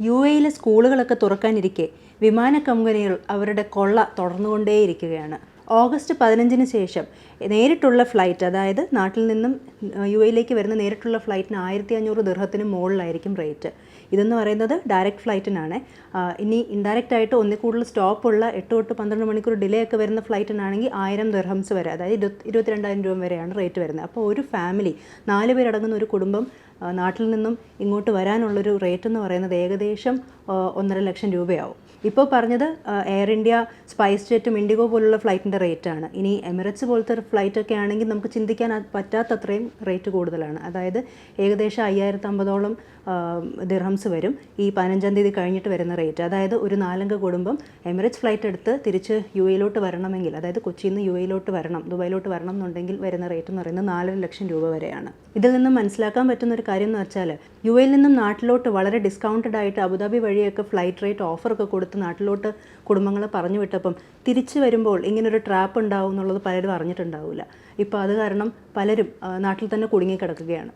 U എയിലെ സ്കൂളുകളൊക്കെ തുറക്കാനിരിക്കെ വിമാന കമ്പനികൾ അവരുടെ കൊള്ള തുടർന്നുകൊണ്ടേയിരിക്കുകയാണ്. ഓഗസ്റ്റ് പതിനഞ്ചിന് ശേഷം നേരിട്ടുള്ള ഫ്ലൈറ്റ് അതായത് നാട്ടിൽ നിന്നും യു എയിലേക്ക് വരുന്ന നേരിട്ടുള്ള ഫ്ലൈറ്റിന് ആയിരത്തി അഞ്ഞൂറ് ദീർഘത്തിന് മുകളിലായിരിക്കും റേറ്റ്. ഇതെന്ന് പറയുന്നത് ഡയറക്റ്റ് ഫ്ലൈറ്റിനാണ്. ഇനി ഇൻഡയറക്റ്റ് ആയിട്ട് ഒന്നിൽ കൂടുതൽ സ്റ്റോപ്പുള്ള എട്ട് തൊട്ട് പന്ത്രണ്ട് മണിക്കൂർ ഡിലേ ഒക്കെ വരുന്ന ഫ്ലൈറ്റിനാണെങ്കിൽ ആയിരം ദിർഹംസ് വരെ അതായത് ഇരുപത്തി ഇരുപത്തിരണ്ടായിരം രൂപ വരെയാണ് റേറ്റ് വരുന്നത്. അപ്പോൾ ഒരു ഫാമിലി നാല് പേരടങ്ങുന്ന ഒരു കുടുംബം നാട്ടിൽ നിന്നും ഇങ്ങോട്ട് വരാനുള്ളൊരു റേറ്റ് എന്ന് പറയുന്നത് ഏകദേശം ഒന്നര ലക്ഷം രൂപയാവും. ഇപ്പോൾ പറഞ്ഞത് എയർ ഇന്ത്യ സ്പൈസ് ജെറ്റും ഇൻഡിഗോ പോലുള്ള ഫ്ലൈറ്റിന്റെ റേറ്റാണ് ഇനി എമിറേറ്റ്സ് പോലത്തെ ഒരു ഫ്ലൈറ്റ് ഒക്കെ ആണെങ്കിൽ നമുക്ക് ചിന്തിക്കാൻ പറ്റാത്തത്രയും റേറ്റ് കൂടുതലാണ്. അതായത് ഏകദേശം അയ്യായിരത്തി അമ്പതോളം ദിർഹംസ് വരും. ഈ പതിനഞ്ചാം തീയതി കഴിഞ്ഞിട്ട് വരുന്ന റേറ്റ് അതായത് ഒരു നാലംഗ കുടുംബം എമിറേറ്റ്സ് ഫ്ലൈറ്റ് എടുത്ത് തിരിച്ച് യു എയിലോട്ട് വരണമെങ്കിൽ അതായത് കൊച്ചിയിൽ നിന്ന് യു എയിലോട്ട് വരണം ദുബായിലോട്ട് വരണം എന്നുണ്ടെങ്കിൽ വരുന്ന റേറ്റ് എന്ന് പറയുന്നത് നാലര ലക്ഷം രൂപ വരെയാണ്. ഇതിൽ നിന്നും മനസ്സിലാക്കാൻ പറ്റുന്ന ഒരു കാര്യം എന്ന് വെച്ചാൽ യു എയിൽ നിന്നും നാട്ടിലോട്ട് വളരെ ഡിസ്കൗണ്ടഡ് ആയിട്ട് അബുദാബി വഴിയൊക്കെ ഫ്ലൈറ്റ് റേറ്റ് ഓഫറൊക്കെ കൊടുത്ത് നാട്ടിലോട്ട് കുടുംബങ്ങളെ പറഞ്ഞു വിട്ടപ്പം തിരിച്ചു വരുമ്പോൾ ഇങ്ങനൊരു ട്രാപ്പ് ഉണ്ടാവും എന്നുള്ളത് പലരും അറിഞ്ഞിട്ടുണ്ടാവില്ല ഇപ്പോൾ അത് കാരണം പലരും നാട്ടിൽ തന്നെ കുടുങ്ങിക്കിടക്കുകയാണ്